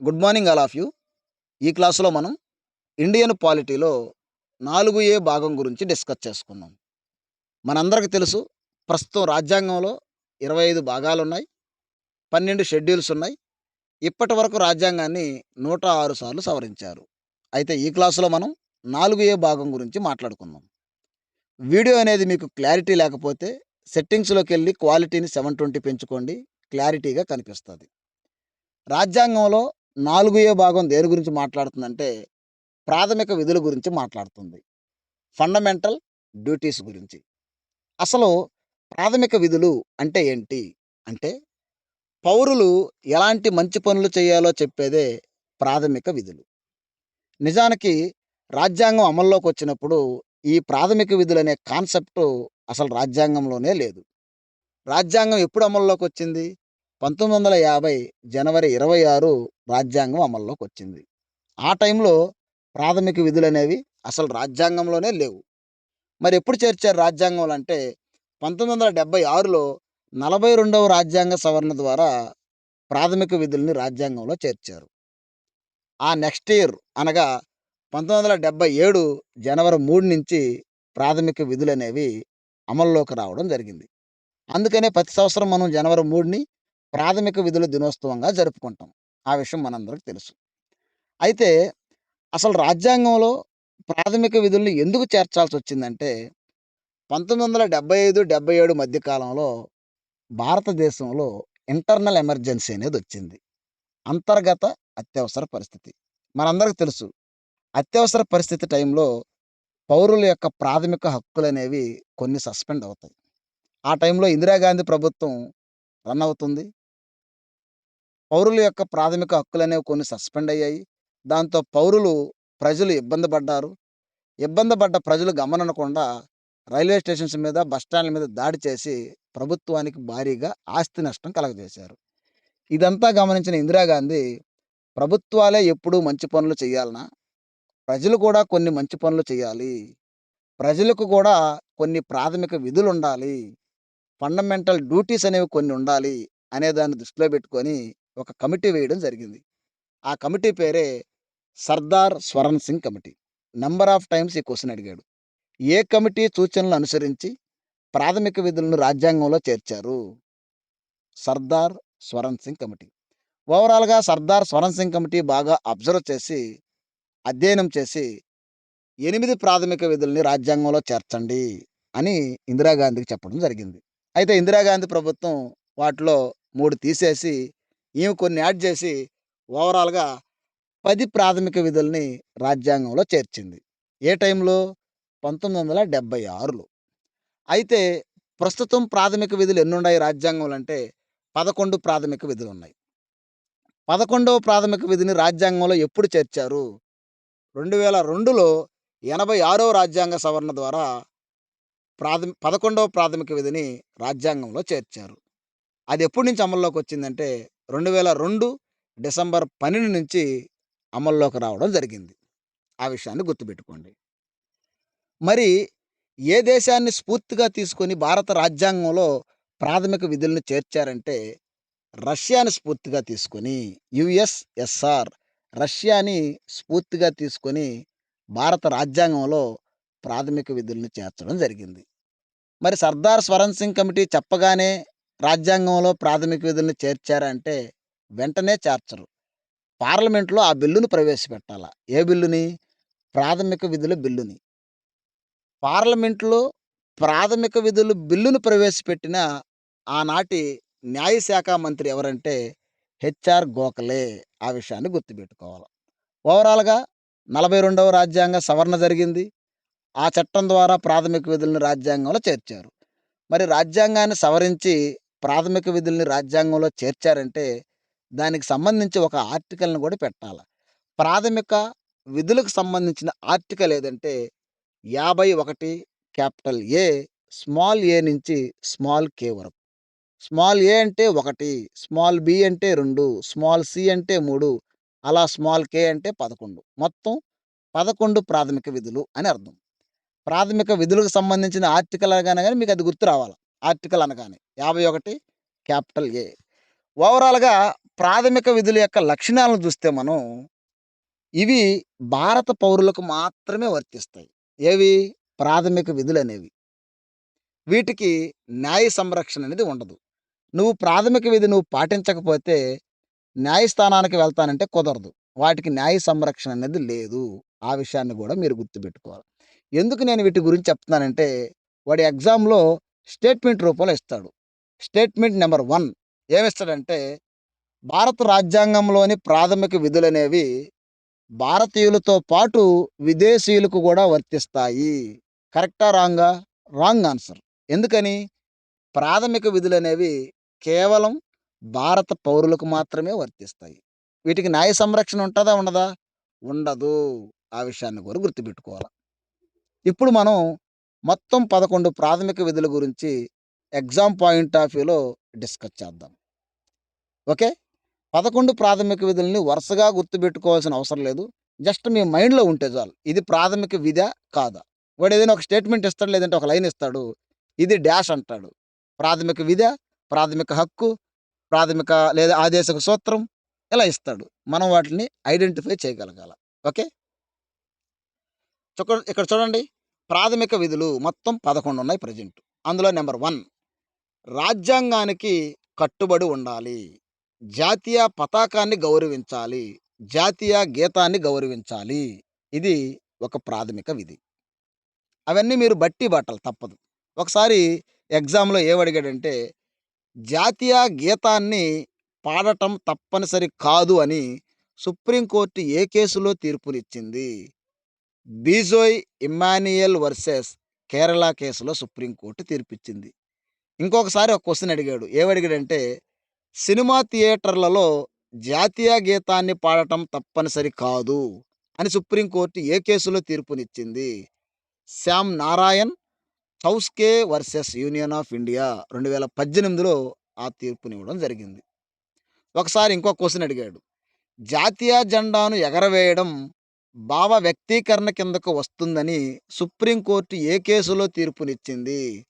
Good morning all of you ఈ క్లాసులో మనం ఇండియన్ పాలిటీలో నాలుగు ఏ భాగం గురించి డిస్కస్ చేసుకుందాం మనందరికీ తెలుసు ప్రస్తుతం రాజ్యాంగంలో ఇరవై ఐదు భాగాలు ఉన్నాయి పన్నెండు షెడ్యూల్స్ ఉన్నాయి. ఇప్పటి వరకు రాజ్యాంగాన్ని నూట ఆరు సార్లు సవరించారు. అయితే ఈ క్లాసులో మనం నాలుగు ఏ భాగం గురించి మాట్లాడుకుందాం. వీడియో అనేది మీకు క్లారిటీ లేకపోతే సెట్టింగ్స్లోకి వెళ్ళి క్వాలిటీని సెవెన్ ట్వంటీ పెంచుకోండి క్లారిటీగా కనిపిస్తుంది. రాజ్యాంగంలో నాలుగో భాగం దేని గురించి మాట్లాడుతుందంటే ప్రాథమిక విధుల గురించి మాట్లాడుతుంది. ఫండమెంటల్ డ్యూటీస్ గురించి. అసలు ప్రాథమిక విధులు అంటే ఏంటి? అంటే పౌరులు ఎలాంటి మంచి పనులు చేయాలో చెప్పేదే ప్రాథమిక విధులు. నిజానికి రాజ్యాంగం అమల్లోకి వచ్చినప్పుడు ఈ ప్రాథమిక విధులు అనే కాన్సెప్ట్ అసలు రాజ్యాంగంలోనే లేదు. రాజ్యాంగం ఎప్పుడు అమల్లోకి వచ్చింది? పంతొమ్మిది వందల యాభై జనవరి ఇరవై ఆరు రాజ్యాంగం అమల్లోకి వచ్చింది. ఆ టైంలో ప్రాథమిక విధులు అనేవి అసలు రాజ్యాంగంలోనే లేవు. మరి ఎప్పుడు చేర్చారు రాజ్యాంగంలో అంటే పంతొమ్మిది వందల డెబ్బై ఆరులో నలభై రెండవ రాజ్యాంగ సవరణ ద్వారా ప్రాథమిక విధుల్ని రాజ్యాంగంలో చేర్చారు. ఆ నెక్స్ట్ ఇయర్ అనగా పంతొమ్మిది వందల డెబ్బై ఏడు జనవరి మూడు నుంచి ప్రాథమిక విధులు అనేవి అమల్లోకి రావడం జరిగింది. అందుకనే ప్రతి సంవత్సరం మనం జనవరి మూడుని ప్రాథమిక విధుల దినోత్సవంగా జరుపుకుంటాం. ఆ విషయం మనందరికి తెలుసు. అయితే అసలు రాజ్యాంగంలో ప్రాథమిక విధుల్ని ఎందుకు చేర్చాల్సి వచ్చిందంటే పంతొమ్మిది వందల డెబ్బై ఐదు డెబ్బై ఏడు మధ్యకాలంలో భారతదేశంలో ఇంటర్నల్ ఎమర్జెన్సీ అనేది వచ్చింది అంతర్గత అత్యవసర పరిస్థితి. మనందరికి తెలుసు. అత్యవసర పరిస్థితి టైంలో పౌరుల యొక్క ప్రాథమిక హక్కులు అనేవి కొన్ని సస్పెండ్ అవుతాయి. ఆ టైంలో ఇందిరాగాంధీ ప్రభుత్వం రన్ అవుతుంది. పౌరుల యొక్క ప్రాథమిక హక్కులు అనేవి కొన్ని సస్పెండ్ అయ్యాయి. దాంతో పౌరులు ప్రజలు ఇబ్బంది పడ్డారు. ఇబ్బంది పడ్డ ప్రజలు గమననకుండా రైల్వే స్టేషన్స్ మీద బస్ మీద దాడి చేసి ప్రభుత్వానికి భారీగా ఆస్తి నష్టం కలగజేశారు. ఇదంతా గమనించిన ఇందిరాగాంధీ ప్రభుత్వాలే ఎప్పుడూ మంచి పనులు చేయాలనా? ప్రజలు కూడా కొన్ని మంచి పనులు చేయాలి. ప్రజలకు కూడా కొన్ని ప్రాథమిక విధులు ఉండాలి. ఫండమెంటల్ డ్యూటీస్ అనేవి కొన్ని ఉండాలి అనే దాన్ని దృష్టిలో పెట్టుకొని ఒక కమిటీ వేయడం జరిగింది. ఆ కమిటీ పేరే Sardar Swaran Singh committee. Number of times ఈ క్వశ్చన్ అడిగాడు. ఏ కమిటీ సూచనలు అనుసరించి ప్రాథమిక విధులను రాజ్యాంగంలో చేర్చారు? సర్దార్ స్వరణ్ సింగ్ కమిటీ. ఓవరాల్గా సర్దార్ స్వరణ్ సింగ్ కమిటీ బాగా అబ్జర్వ్ చేసి అధ్యయనం చేసి ఎనిమిది ప్రాథమిక విధుల్ని రాజ్యాంగంలో చేర్చండి అని ఇందిరాగాంధీకి చెప్పడం జరిగింది. అయితే ఇందిరాగాంధీ ప్రభుత్వం వాటిలో మూడు తీసేసి ఈమె కొన్ని యాడ్ చేసి ఓవరాల్గా పది ప్రాథమిక విధుల్ని రాజ్యాంగంలో చేర్చింది. ఏ టైంలో? పంతొమ్మిది వందల డెబ్బై ఆరులో. అయితే ప్రస్తుతం ప్రాథమిక విధులు ఎన్నున్నాయి రాజ్యాంగంలో అంటే పదకొండు ప్రాథమిక విధులు ఉన్నాయి. పదకొండవ ప్రాథమిక విధిని రాజ్యాంగంలో ఎప్పుడు చేర్చారు? రెండు వేల రెండులో ఎనభై ఆరవ రాజ్యాంగ సవరణ ద్వారా ప్రాథమి పదకొండవ ప్రాథమిక విధిని రాజ్యాంగంలో చేర్చారు. అది ఎప్పటి నుంచి అమల్లోకి వచ్చిందంటే రెండు వేల రెండు డిసెంబర్ పన్నెండు నుంచి అమల్లోకి రావడం జరిగింది. ఆ విషయాన్ని గుర్తుపెట్టుకోండి. మరి ఏ దేశాన్ని స్ఫూర్తిగా తీసుకొని భారత రాజ్యాంగంలో ప్రాథమిక విధులను చేర్చారంటే రష్యాని స్ఫూర్తిగా తీసుకొని యుఎస్ఎస్ఆర్ రష్యాని స్ఫూర్తిగా తీసుకొని భారత రాజ్యాంగంలో ప్రాథమిక విధులను చేర్చడం జరిగింది. మరి సర్దార్ స్వరణ్ సింగ్ కమిటీ చెప్పగానే రాజ్యాంగంలో ప్రాథమిక విధులను చేర్చారంటే వెంటనే చేర్చరు. పార్లమెంట్లో ఆ బిల్లును ప్రవేశపెట్టాల. ఏ బిల్లుని? ప్రాథమిక విధుల బిల్లుని. పార్లమెంట్లో ప్రాథమిక విధులు బిల్లును ప్రవేశపెట్టిన ఆనాటి న్యాయశాఖ మంత్రి ఎవరంటే హెచ్ఆర్ గోఖలే. ఆ విషయాన్ని గుర్తుపెట్టుకోవాలి. ఓవరాల్గా నలభై రెండవ రాజ్యాంగ సవరణ జరిగింది. ఆ చట్టం ద్వారా ప్రాథమిక విధులను రాజ్యాంగంలో చేర్చారు. మరి రాజ్యాంగాన్ని సవరించి ప్రాథమిక విధుల్ని రాజ్యాంగంలో చేర్చారంటే దానికి సంబంధించి ఒక ఆర్టికల్ని కూడా పెట్టాలి. ప్రాథమిక విధులకు సంబంధించిన ఆర్టికల్ ఏదంటే యాభై ఒకటి క్యాపిటల్ ఏ స్మాల్ ఏ నుంచి స్మాల్ కే వరకు. స్మాల్ ఏ అంటే ఒకటి స్మాల్ బి అంటే రెండు స్మాల్ సి అంటే మూడు అలా స్మాల్ కే అంటే పదకొండు. మొత్తం పదకొండు ప్రాథమిక విధులు అని అర్థం. ప్రాథమిక విధులకు సంబంధించిన ఆర్టికల్ అనగానే కానీ మీకు అది గుర్తు రావాలి. ఆర్టికల్ అనగానే యాభై ఒకటి క్యాపిటల్ ఏ ఓవరాల్గా ప్రాథమిక విధుల యొక్క లక్షణాలను చూస్తే మనం ఇవి భారత పౌరులకు మాత్రమే వర్తిస్తాయి. ఏవి? ప్రాథమిక విధులు అనేవి వీటికి న్యాయ సంరక్షణ అనేది ఉండదు. నువ్వు ప్రాథమిక విధి నువ్వు పాటించకపోతే న్యాయస్థానానికి వెళ్తానంటే కుదరదు. వాటికి న్యాయ సంరక్షణ అనేది లేదు. ఆ విషయాన్ని కూడా మీరు గుర్తుపెట్టుకోవాలి. ఎందుకు నేను వీటి గురించి చెప్తున్నానంటే వాడి ఎగ్జామ్‌లో స్టేట్‌మెంట్ రూపంలో ఇస్తాడు. స్టేట్‌మెంట్ నెంబర్ వన్ ఏమిస్తాడంటే భారత రాజ్యాంగంలోని ప్రాథమిక విధులనేవి భారతీయులతో పాటు విదేశీయులకు కూడా వర్తిస్తాయి. కరెక్టా? రాంగా? Wrong answer. ఎందుకని? ప్రాథమిక విధులనేవి కేవలం భారత పౌరులకు మాత్రమే వర్తిస్తాయి. వీటికి న్యాయ సంరక్షణ ఉంటుందా ఉండదా? ఉండదు. ఆ విషయాన్ని కూడా గుర్తుపెట్టుకోవాలి ఇప్పుడు మనం మొత్తం 11 ప్రాథమిక విధుల గురించి ఎగ్జామ్ పాయింట్ ఆఫ్ వ్యూలో డిస్కస్ చేద్దాం. ఓకే. 11 ప్రాథమిక విధుల్ని వరుసగా గుర్తుపెట్టుకోవాల్సిన అవసరం లేదు. జస్ట్ మీ మైండ్‌లో ఉంటే చాలు. ఇది ప్రాథమిక విధ కాదా? వాడు ఏదైనా ఒక స్టేట్‌మెంట్ ఇస్తాడు. లేదంటే ఒక లైన్ ఇస్తాడు. ఇది డాష్ అంటాడు. ప్రాథమిక విధ ప్రాథమిక హక్కు? ప్రాథమిక లేదా ఆదేశక సూత్రం? ఇలా ఇస్తాడు. మనం వాటిని ఐడెంటిఫై చేయగలగాల. ఓకే. చుక ఇక్కడ చూడండి. ప్రాథమిక విధులు మొత్తం 11 ఉన్నాయి ప్రెజెంట్. అందులో నెంబర్ వన్ రాజ్యాంగానికి కట్టుబడి ఉండాలి. జాతీయ పతాకాన్ని గౌరవించాలి. జాతీయ గీతాన్ని గౌరవించాలి. ఇది ఒక ప్రాథమిక విధి. అవన్నీ మీరు బట్టి బట్టలు తప్పదు. ఒకసారి ఎగ్జామ్‌లో ఏమడిగాడంటే జాతీయ గీతాన్ని పాడటం తప్పనిసరి కాదు అని సుప్రీంకోర్టు ఏ కేసులో తీర్పునిచ్చింది? బీజోయ్ ఇమ్మానియల్ వర్సెస్ కేరళ కేసులో సుప్రీంకోర్టు తీర్పిచ్చింది. ఇంకొకసారి ఒక క్వశ్చన్ అడిగాడు. ఏమడిగాడంటే సినిమా థియేటర్లలో జాతీయ గీతాన్ని పాడటం తప్పనిసరి కాదు అని సుప్రీంకోర్టు ఏ కేసులో తీర్పునిచ్చింది? Shyam Narayan Chouksey versus Union of India 2018లో ఆ తీర్పునివ్వడం జరిగింది. ఒకసారి ఇంకో క్వశ్చన్ అడిగాడు. జాతీయ జెండాను ఎగరవేయడం భావ వ్యక్తీకరణ కిందకు వస్తుందని సుప్రీంకోర్టు ఏ కేసులో తీర్పునిచ్చింది?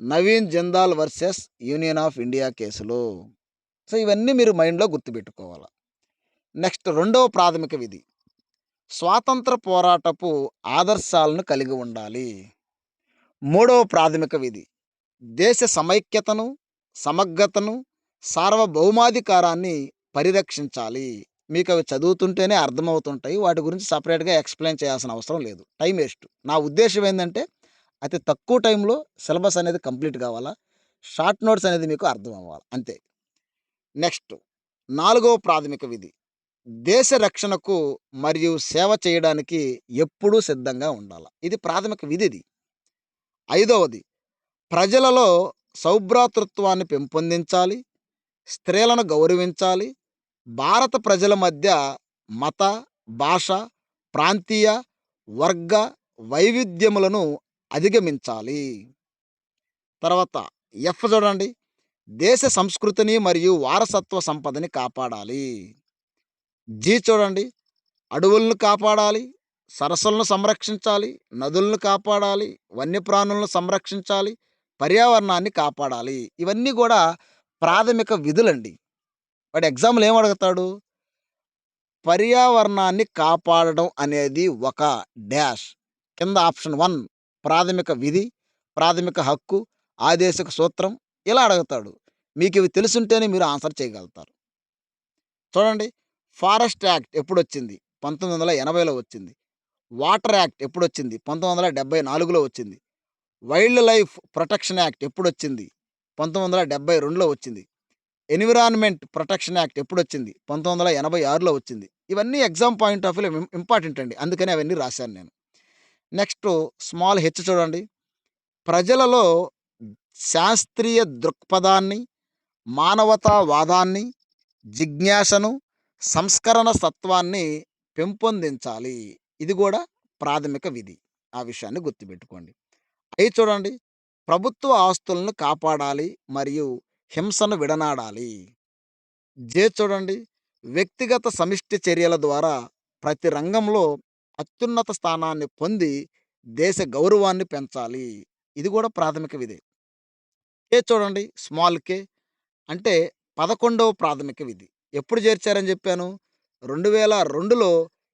Naveen Jindal versus Union of India కేసులో. సో, ఇవన్నీ మీరు మైండ్‌లో గుర్తుపెట్టుకోవాలి నెక్స్ట్ రెండవ ప్రాథమిక విధి. స్వాతంత్ర పోరాటపు ఆదర్శాలను కలిగి ఉండాలి. మూడవ ప్రాథమిక విధి. దేశ సమైక్యతను, సమగ్రతను, సార్వభౌమాధికారాన్ని పరిరక్షించాలి. మీకు అవి చదువుతుంటేనే అర్థమవుతుంటాయి. వాటి గురించి సపరేట్గా ఎక్స్‌ప్లెయిన్ చేయాల్సిన అవసరం లేదు. Time waste. నా ఉద్దేశం ఏంటంటే అతి తక్కువ టైంలో సిలబస్ అనేది కంప్లీట్ కావాలా. షార్ట్ నోట్స్ అనేది మీకు అర్థం అవ్వాలి. అంతే. నెక్స్ట్ నాలుగవ ప్రాథమిక విధి. దేశ రక్షణకు మరియు సేవ చేయడానికి ఎప్పుడూ సిద్ధంగా ఉండాలి ఇది ప్రాథమిక విధిది. ఐదవది ప్రజలలో సౌభ్రాతృత్వాన్ని పెంపొందించాలి. స్త్రీలను గౌరవించాలి. భారత ప్రజల మధ్య మత, భాష, ప్రాంతీయ, వర్గ వైవిధ్యములను అధిగమించాలి. తర్వాత ఎఫ్ చూడండి. దేశ సంస్కృతిని మరియు వారసత్వ సంపదని కాపాడాలి. జి చూడండి. అడవులను కాపాడాలి. సరస్సులను సంరక్షించాలి. నదులను కాపాడాలి. వన్యప్రాణులను సంరక్షించాలి. పర్యావరణాన్ని కాపాడాలి. ఇవన్నీ కూడా ప్రాథమిక విధులండి. వాడు ఎగ్జామ్‌లో ఏం అడుగుతాడు? పర్యావరణాన్ని కాపాడడం అనేది ఒక డాష్. కింద ఆప్షన్ వన్ ప్రాథమిక విధి, ప్రాథమిక హక్కు, ఆదేశక సూత్రం ఇలా అడుగుతాడు. మీకు ఇవి తెలిసుంటేనే మీరు ఆన్సర్ చేయగలుగుతారు. చూడండి. Forest act ఎప్పుడొచ్చింది? 1980లో వచ్చింది. వాటర్ యాక్ట్ ఎప్పుడు వచ్చింది పంతొమ్మిది వందల డెబ్బై నాలుగులో వచ్చింది. వైల్డ్ లైఫ్ ప్రొటెక్షన్ యాక్ట్ ఎప్పుడు వచ్చింది పంతొమ్మిది వందల డెబ్బై రెండులో వచ్చింది. ఎన్విరాన్మెంట్ ప్రొటెక్షన్ యాక్ట్ ఎప్పుడొచ్చింది? 1986లో వచ్చింది. ఇవన్నీ exam point of view important అండి. అందుకని అవన్నీ రాశాను నేను. నెక్స్ట్ స్మాల్ హెచ్ చూడండి. ప్రజలలో శాస్త్రీయ దృక్పథాన్ని, మానవతావాదాన్ని, జిజ్ఞాసను, సంస్కరణ సత్వాన్ని పెంపొందించాలి. ఇది కూడా ప్రాథమిక విధి. ఆ విషయాన్ని గుర్తుపెట్టుకోండి. అవి చూడండి. ప్రభుత్వ ఆస్తులను కాపాడాలి మరియు హింసను విడనాడాలి. జే చూడండి. వ్యక్తిగత సమిష్టి చర్యల ద్వారా ప్రతి రంగంలో అత్యున్నత స్థానాన్ని పొంది దేశ గౌరవాన్ని పెంచాలి. ఇది కూడా ప్రాథమిక విధి కే చూడండి. స్మాల్ కే అంటే 11వ ప్రాథమిక విధి. ఎప్పుడు చేర్చారని చెప్పాను? 2002లో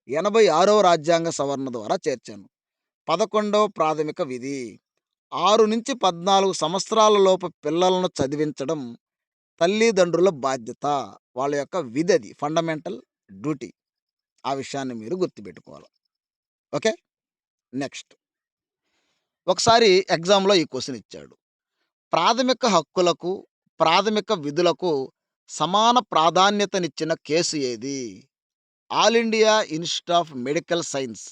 86వ రాజ్యాంగ సవరణ ద్వారా చేర్చాను. 11వ ప్రాథమిక విధి 6-14 సంవత్సరాల లోపు పిల్లలను చదివించడం తల్లిదండ్రుల బాధ్యత. వాళ్ళ యొక్క విధి అది. Fundamental duty. ఆ విషయాన్ని మీరు గుర్తుపెట్టుకోవాలి. ఓకే. నెక్స్ట్. ఒకసారి ఎగ్జామ్‌లో ఈ క్వశ్చన్ ఇచ్చాడు. ప్రాథమిక హక్కులకు, ప్రాథమిక విధులకు సమాన ప్రాధాన్యతనిచ్చిన కేసు ఏది? All India Institute of Medical Science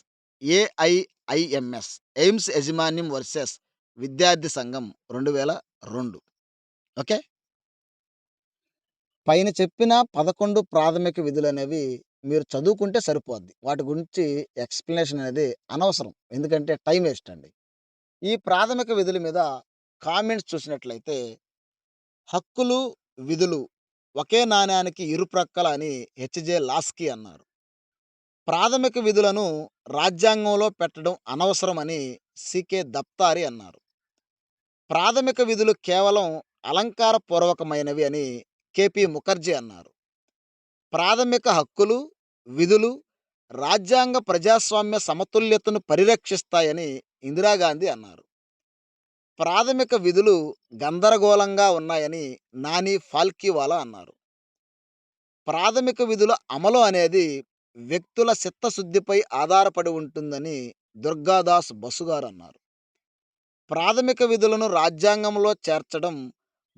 AIIMS AIIMS యజమాన్యం versus విద్యార్థి సంఘం 2002. ఓకే. పైన చెప్పిన 11 ప్రాథమిక విధులనేవి మీరు చదువుకుంటే సరిపోద్ది. వాటి గురించి ఎక్స్‌ప్లనేషన్ అనేది అనవసరం. ఎందుకంటే టైం వేస్ట్ అండి. ఈ ప్రాథమిక విధుల మీద కామెంట్స్ చూసినట్లయితే హక్కులు, విధులు ఒకే నాణానికి ఇరుప్రక్కల అని హెచ్‌జే లాస్కీ అన్నారు. ప్రాథమిక విధులను రాజ్యాంగంలో పెట్టడం అనవసరమని సీకే దప్తారి అన్నారు. ప్రాథమిక విధులు కేవలం అలంకారపూర్వకమైనవి అని కేపీ ముఖర్జీ అన్నారు. ప్రాథమిక హక్కులు, విధులు రాజ్యాంగ ప్రజాస్వామ్య సమతుల్యతను పరిరక్షిస్తాయని ఇందిరాగాంధీ అన్నారు. ప్రాథమిక విధులు గందరగోళంగా ఉన్నాయని నాని ఫాల్కీవాలా అన్నారు. ప్రాథమిక విధుల అమలు అనేది వ్యక్తుల చిత్తశుద్ధిపై ఆధారపడి ఉంటుందని దుర్గాదాస్ బసు గారన్నారు. ప్రాథమిక విధులను రాజ్యాంగంలో చేర్చడం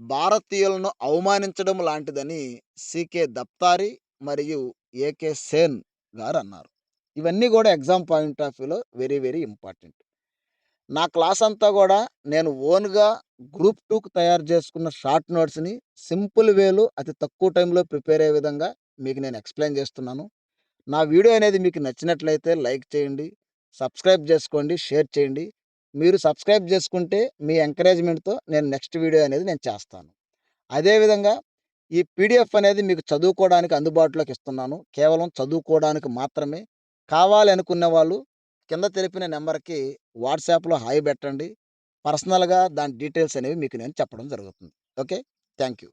భారతీయులను అవమానించడం లాంటిదని సీకే దప్తారి మరియు ఏకే సేన్ గారు అన్నారు ఇవన్నీ కూడా ఎగ్జామ్ పాయింట్ ఆఫ్ వ్యూలో వెరీ వెరీ ఇంపార్టెంట్. నా క్లాస్ అంతా కూడా నేను ఓన్‌గా గ్రూప్ టూకు తయారు చేసుకున్న షార్ట్ నోట్స్‌ని సింపుల్ వేలో అతి తక్కువ టైంలో ప్రిపేర్ అయ్యే విధంగా మీకు నేను ఎక్స్‌ప్లెయిన్ చేస్తున్నాను. నా వీడియో అనేది మీకు నచ్చినట్లయితే లైక్ చేయండి. సబ్స్క్రైబ్ చేసుకోండి. షేర్ చేయండి. మీరు సబ్స్క్రైబ్ చేసుకుంటే మీ ఎంకరేజ్‌మెంట్‌తో నేను నెక్స్ట్ వీడియో అనేది నేను చేస్తాను. అదేవిధంగా ఈ పీడీఎఫ్ అనేది మీకు చదువుకోవడానికి అందుబాటులోకి ఇస్తున్నాను. కేవలం చదువుకోవడానికి మాత్రమే. కావాలి అనుకునే వాళ్ళు కింద తెలిపిన నెంబర్కి వాట్సాప్‌లో హాయి పెట్టండి. పర్సనల్‌గా దాని డీటెయిల్స్ అనేవి మీకు నేను చెప్పడం జరుగుతుంది. ఓకే. Thank you.